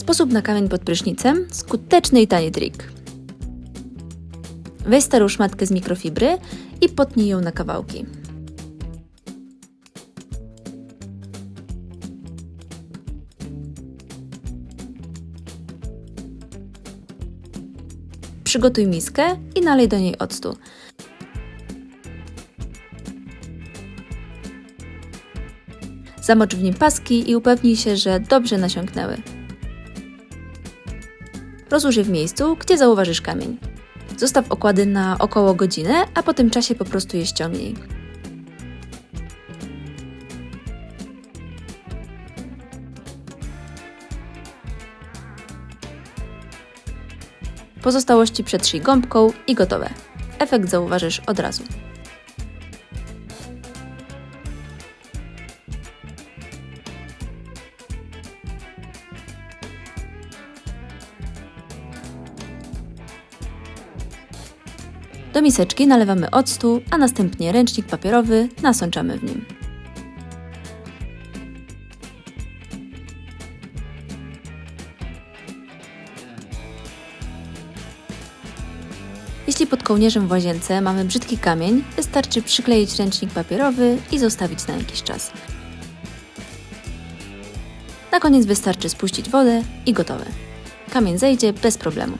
Sposób na kamień pod prysznicem skuteczny i tani trik. Weź starą szmatkę z mikrofibry i potnij ją na kawałki. Przygotuj miskę i nalej do niej octu. Zamocz w nim paski i upewnij się, że dobrze nasiąknęły. Rozłóż je w miejscu, gdzie zauważysz kamień. Zostaw okłady na około godzinę, a po tym czasie po prostu je ściągnij. Pozostałości przetrzyj gąbką i gotowe. Efekt zauważysz od razu. Do miseczki nalewamy octu, a następnie ręcznik papierowy nasączamy w nim. Jeśli pod kołnierzem w łazience mamy brzydki kamień, wystarczy przykleić ręcznik papierowy i zostawić na jakiś czas. Na koniec wystarczy spuścić wodę i gotowe. Kamień zejdzie bez problemu.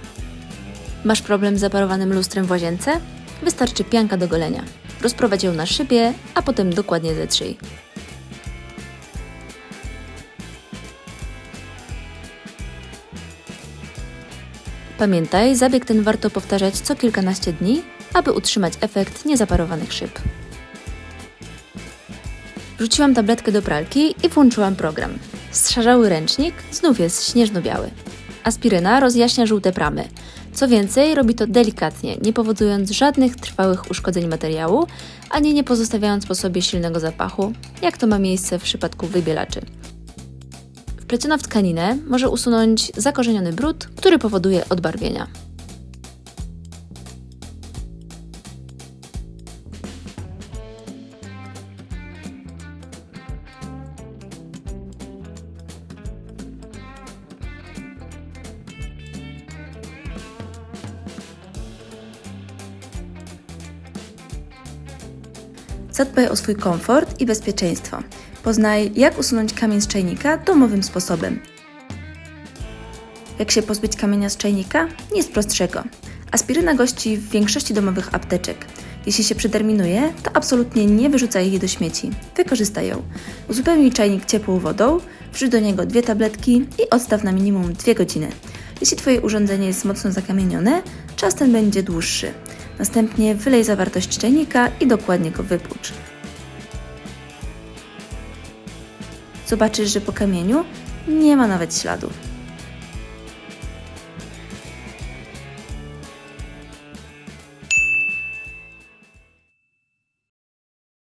Masz problem z zaparowanym lustrem w łazience? Wystarczy pianka do golenia. Rozprowadź ją na szybie, a potem dokładnie zetrzyj. Pamiętaj, zabieg ten warto powtarzać co kilkanaście dni, aby utrzymać efekt niezaparowanych szyb. Wrzuciłam tabletkę do pralki i włączyłam program. Strzarzały ręcznik znów jest śnieżno-biały. Aspiryna rozjaśnia żółte pramy. Co więcej, robi to delikatnie, nie powodując żadnych trwałych uszkodzeń materiału, ani nie pozostawiając po sobie silnego zapachu, jak to ma miejsce w przypadku wybielaczy. Wpleciona w tkaninę może usunąć zakorzeniony brud, który powoduje odbarwienia. Zadbaj o swój komfort i bezpieczeństwo. Poznaj, jak usunąć kamień z czajnika domowym sposobem. Jak się pozbyć kamienia z czajnika? Nic prostszego. Aspiryna gości w większości domowych apteczek. Jeśli się przeterminuje, to absolutnie nie wyrzucaj jej do śmieci. Wykorzystaj ją. Uzupełnij czajnik ciepłą wodą, wrzuć do niego dwie tabletki i odstaw na minimum 2 godziny. Jeśli Twoje urządzenie jest mocno zakamienione, czas ten będzie dłuższy. Następnie wylej zawartość czajnika i dokładnie go wypłucz. Zobaczysz, że po kamieniu nie ma nawet śladów.